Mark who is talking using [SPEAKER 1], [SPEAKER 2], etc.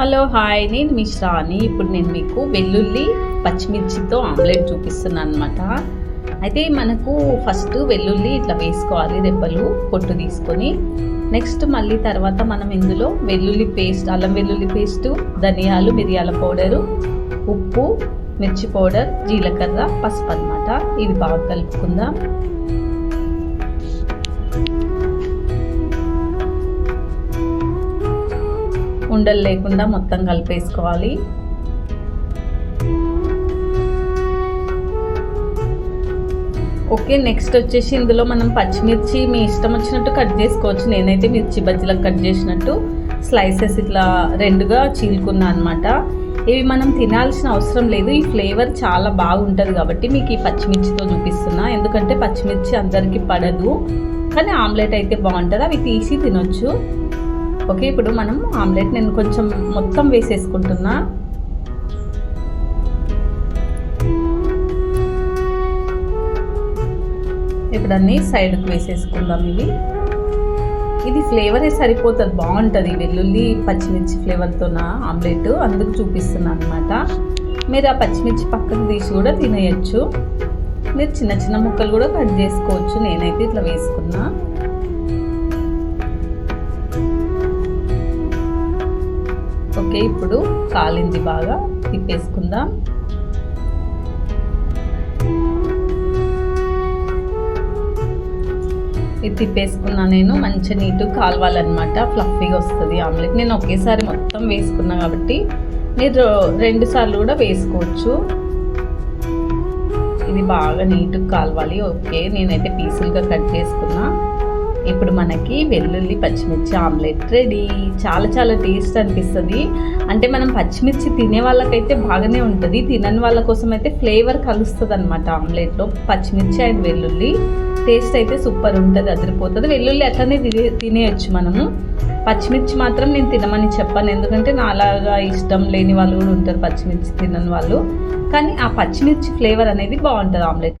[SPEAKER 1] Hello hi. నేను మీ ఇప్పుడు నేను మీకు వెల్లుల్లి పచ్చిమిర్చితో ఆమ్లెట్ చూపిస్తున్నాను అనమాట అయితే మనకు ఫస్ట్ వెల్లుల్లి ఇట్లా వేసుకోవాలి రెప్పలు పొట్టు తీసుకొని. నెక్స్ట్ మళ్ళీ తర్వాత మనం ఇందులో వెల్లుల్లి పేస్ట్ అల్లం వెల్లుల్లి పేస్టు ధనియాలు మిరియాల పౌడరు ఉప్పు మిర్చి పౌడర్ జీలకర్ర పసుపు అనమాట ఇది బాగా కలుపుకుందాం. ఉండలు లేకుండా మొత్తం కలిపేసుకోవాలి. ఓకే నెక్స్ట్ వచ్చేసి ఇందులో మనం పచ్చిమిర్చి మీ ఇష్టం వచ్చినట్టు కట్ చేసుకోవచ్చు. నేనైతే మిర్చి బజ్జీలకు కట్ చేసినట్టు స్లైసెస్ ఇట్లా రెండుగా చీలుకున్నా అనమాట ఇవి మనం తినాల్సిన అవసరం లేదు. ఈ ఫ్లేవర్ చాలా బాగుంటుంది కాబట్టి మీకు ఈ పచ్చిమిర్చితో చూపిస్తున్నా. ఎందుకంటే పచ్చిమిర్చి అందరికీ పడదు. కానీ ఆమ్లెట్ అయితే బాగుంటుంది. అవి తీసి తినొచ్చు. ఓకే ఇప్పుడు మనం ఆమ్లెట్ నేను కొంచెం మొత్తం వేసేసుకుంటున్నా. ఇప్పుడు అన్ని సైడ్కి వేసేసుకుందాం ఇవి. ఇది ఫ్లేవరే సరిపోతుంది బాగుంటుంది. వెల్లుల్లి పచ్చిమిర్చి ఫ్లేవర్తో నా ఆమ్లెట్ అందుకు చూపిస్తున్నాను అనమాట మీరు ఆ పచ్చిమిర్చి పక్కకు తీసి కూడా తినేయచ్చు. మీరు చిన్న చిన్న ముక్కలు కూడా కట్ చేసుకోవచ్చు నేనైతే ఇట్లా వేసుకున్నా. ఓకే ఇప్పుడు కాలింది బాగా తిప్పేసుకుందాం. ఇది తిప్పేసుకున్నా నేను మంచి నీటు కాలవాలన్నమాట ఫ్లఫీగా వస్తుంది ఆమ్లెట్. నేను ఒకేసారి మొత్తం వేసుకున్నా కాబట్టి మీరు రెండు సార్లు కూడా వేసుకోవచ్చు. ఇది బాగా నీట్గా కాలవాలి ఓకే. నేనైతే పీసులుగా కట్ చేసుకున్నా. ఇప్పుడు మనకి వెల్లుల్లి పచ్చిమిర్చి ఆమ్లెట్ రెడీ. చాలా చాలా టేస్ట్ అనిపిస్తుంది. అంటే మనం పచ్చిమిర్చి తినే వాళ్ళకైతే బాగానే ఉంటుంది. తినని వాళ్ళ కోసం అయితే ఫ్లేవర్ కలుస్తుంది అనమాట ఆమ్లెట్లో. పచ్చిమిర్చి అండ్ వెల్లుల్లి టేస్ట్ అయితే సూపర్ ఉంటుంది అదిరిపోతుంది. వెల్లుల్లి అట్లనే తినే తినేయచ్చు మనము. పచ్చిమిర్చి మాత్రం నేను తినమని చెప్పాను. ఎందుకంటే నాలాగా ఇష్టం లేని వాళ్ళు కూడా ఉంటారు పచ్చిమిర్చి తినని వాళ్ళు. కానీ ఆ పచ్చిమిర్చి ఫ్లేవర్ అనేది బాగుంటుంది ఆమ్లెట్.